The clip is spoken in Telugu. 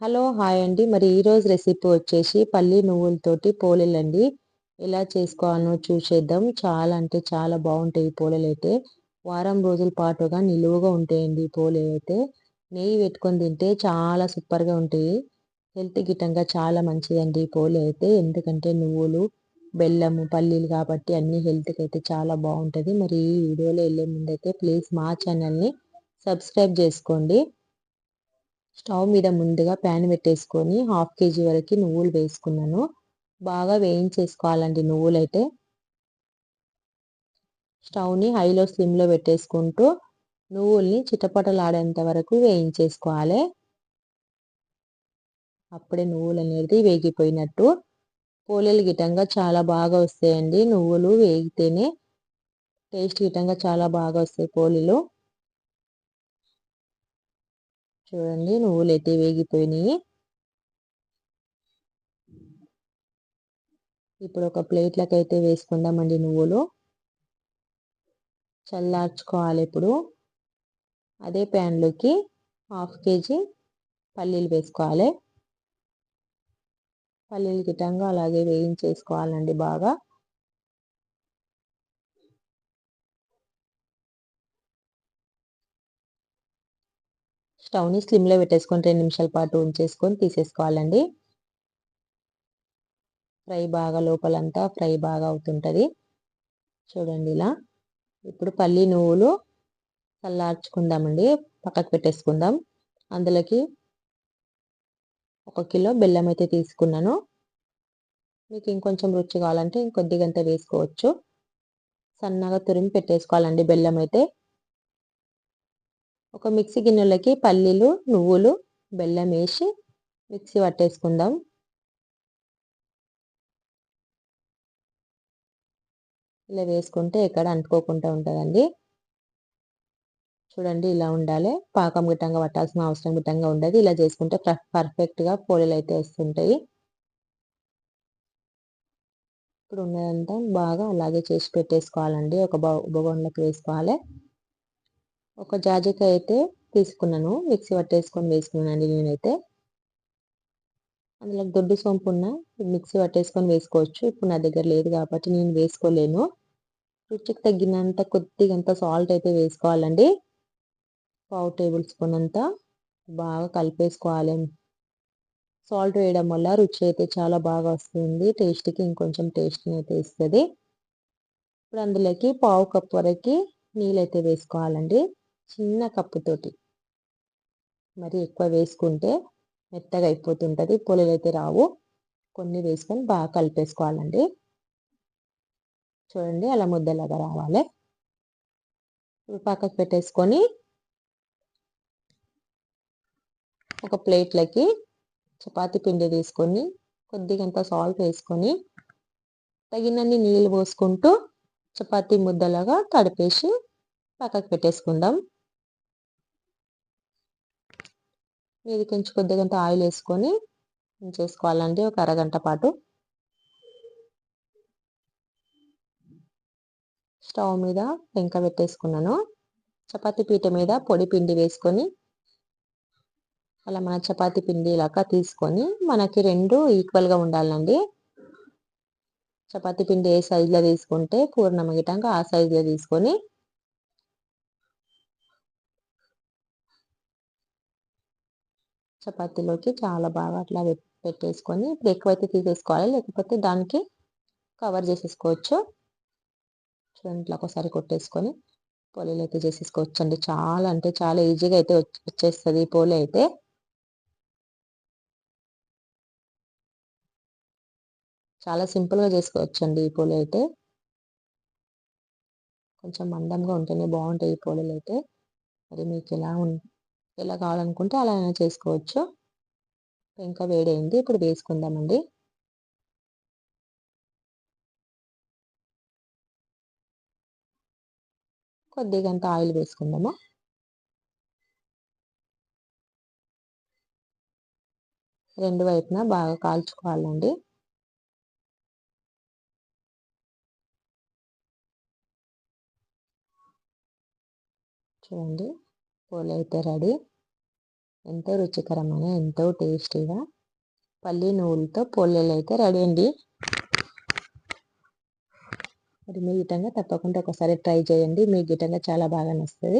హలో హాయ్ అండి. మరి ఈరోజు రెసిపీ వచ్చేసి పల్లి నువ్వులతోటి పోలేలండి. ఎలా చేసుకోవాలో చూసేద్దాం. చాలా అంటే చాలా బాగుంటాయి పోలేలు అయితే వారం రోజుల పాటుగా నిలువుగా ఉంటాయండి ఈ పోలేలు అయితే నెయ్యి పెట్టుకొని తింటే చాలా సూపర్గా ఉంటాయి. హెల్త్ గిట్టంగా చాలా మంచిదండి ఈ పోలే అయితే ఎందుకంటే నువ్వులు బెల్లము పల్లీలు కాబట్టి అన్ని హెల్త్కి అయితే చాలా బాగుంటుంది. మరి ఈ వీడియోలో వెళ్ళే ముందైతే ప్లీజ్ మా ఛానల్ని సబ్స్క్రైబ్ చేసుకోండి. స్టవ్ మీద ముందుగా ప్యాన్ పెట్టేసుకొని హాఫ్ కేజీ వరకు నువ్వులు వేసుకున్నాను. బాగా వేయించేసుకోవాలండి నువ్వులైతే. స్టవ్ని హైలో స్లిమ్లో పెట్టేసుకుంటూ నువ్వుల్ని చిటపటలాడేంత వరకు వేయించేసుకోవాలి. అప్పుడే నువ్వులు అనేది వేగిపోయినట్టు. పోలేలు గిటంగా చాలా బాగా వస్తాయండి నువ్వులు వేగితేనే. టేస్ట్ గిటంగా చాలా బాగా వస్తాయి పోలీలు. చూడండి నువ్వులు అయితే వేగిపోయినాయి. ఇప్పుడు ఒక ప్లేట్లకు అయితే వేసుకుందామండి నువ్వులు. చల్లార్చుకోవాలి ఇప్పుడు. అదే ప్యాన్లోకి హాఫ్ కేజీ పల్లీలు వేసుకోవాలి. పల్లీలు గిట్టంగా అలాగే వేయించేసుకోవాలండి బాగా. స్టవ్ని స్లిమ్లో పెట్టేసుకొని రెండు నిమిషాల పాటు ఉంచేసుకొని తీసేసుకోవాలండి. ఫ్రై బాగా లోపలంతా ఫ్రై బాగా అవుతుంటుంది. చూడండి ఇలా. ఇప్పుడు పల్లి నువ్వులు చల్లార్చుకుందామండి. పక్కకు పెట్టేసుకుందాం. అందులోకి ఒక కిలో బెల్లం అయితే తీసుకున్నాను. మీకు ఇంకొంచెం రుచి కావాలంటే ఇంకొద్దిగంత వేసుకోవచ్చు. సన్నగా తురిమి పెట్టేసుకోవాలండి బెల్లం అయితే. ఒక మిక్సీ గిన్నెలకి పల్లీలు నువ్వులు బెల్లం వేసి మిక్సీ పట్టేసుకుందాం. ఇలా వేసుకుంటే ఎక్కడ అంటుకోకుండా ఉంటుందండి. చూడండి ఇలా ఉండాలి. పాకం గిట్టంగా పట్టాల్సిన అవసరం గిట్టంగా ఉండదు. ఇలా చేసుకుంటే పర్ఫెక్ట్గా పోలీలు అయితే వస్తుంటాయి. ఇప్పుడు ఉన్నదంతా బాగా అలాగే చేసి పెట్టేసుకోవాలండి. ఒక బౌ బొగంలోకి వేసుకోవాలి. ఒక జాజికాయ అయితే తీసుకున్నాను. మిక్సీ పట్టేసుకొని వేసుకున్నానండి నేనైతే. అందులో దొడ్డు సోంపు ఉన్న మిక్సీ పట్టేసుకొని వేసుకోవచ్చు. ఇప్పుడు నా దగ్గర లేదు కాబట్టి నేను వేసుకోలేను. రుచికి తగ్గినంత కొద్దిగంత సాల్ట్ అయితే వేసుకోవాలండి. పావు టేబుల్ స్పూన్ అంతా బాగా కలిపేసుకోవాలి. సాల్ట్ వేయడం వల్ల రుచి అయితే చాలా బాగా వస్తుంది. టేస్ట్కి ఇంకొంచెం టేస్ట్ని అయితే ఇస్తుంది. ఇప్పుడు అందులోకి పావు కప్ వరకు అయితే వేసుకోవాలండి. చిన్న కప్పుతోటి మరి ఎక్కువ వేసుకుంటే మెత్తగా అయిపోతుంటుంది పొలలు అయితే రావు. కొన్ని వేసుకొని బాగా కలిపేసుకోవాలండి. చూడండి అలా ముద్దలాగా రావాలి. పక్కకు పెట్టేసుకొని ఒక ప్లేట్లకి చపాతి పిండి తీసుకొని కొద్దిగంత సాల్ట్ వేసుకొని తగినన్ని నీళ్ళు పోసుకుంటూ చపాతీ ముద్దలాగా తడిపేసి పక్కకు పెట్టేసుకుందాం. మీది కొంచెం కొద్దిగా ఆయిల్ వేసుకొని చేసుకోవాలండి ఒక అరగంట పాటు. స్టవ్ మీద పెంక పెట్టేసుకున్నాను. చపాతీ పీట మీద పొడి పిండి వేసుకొని అలా మన చపాతీ పిండి ఇలాగా తీసుకొని మనకి రెండు ఈక్వల్గా ఉండాలండి. చపాతీ పిండి ఏ సైజులో తీసుకుంటే పూర్ణం గిటంగా ఆ సైజులో తీసుకొని చపాతీలోకి చాలా బాగా అట్లా పెట్టేసుకొని ఇప్పుడు ఎక్కువైతే తీసేసుకోవాలి. లేకపోతే దానికి కవర్ చేసేసుకోవచ్చు. చూడండి ఇట్లా ఒకసారి కొట్టేసుకొని పోలీలు అయితే చేసేసుకోవచ్చు అండి చాలా అంటే చాలా ఈజీగా అయితే వచ్చేస్తుంది పోలీ అయితే. చాలా సింపుల్గా చేసుకోవచ్చు అండి ఈ పోలీ అయితే. కొంచెం మందంగా ఉంటేనే బాగుంటాయి ఈ పోలీలు అయితే. మరి మీకు ఎలా ఎలా కావాలనుకుంటే అలా అయినా చేసుకోవచ్చు. ఇంకా వేడైంది. ఇప్పుడు వేసుకుందామండి. కొద్దిగా అంత ఆయిల్ వేసుకుందాము. రెండు వైపున బాగా కాల్చుకోవాలండి. చూడండి. పోలే అయితే రెడీ. ఎంతో రుచికరమైన ఎంతో టేస్టీగా పల్లి నువ్వులతో పోలేలు అయితే రెడీ అండి. మరి మీ గిటంగా తప్పకుండా ఒకసారి ట్రై చేయండి. మీ గిటంగా చాలా బాగా నచ్చుతుంది.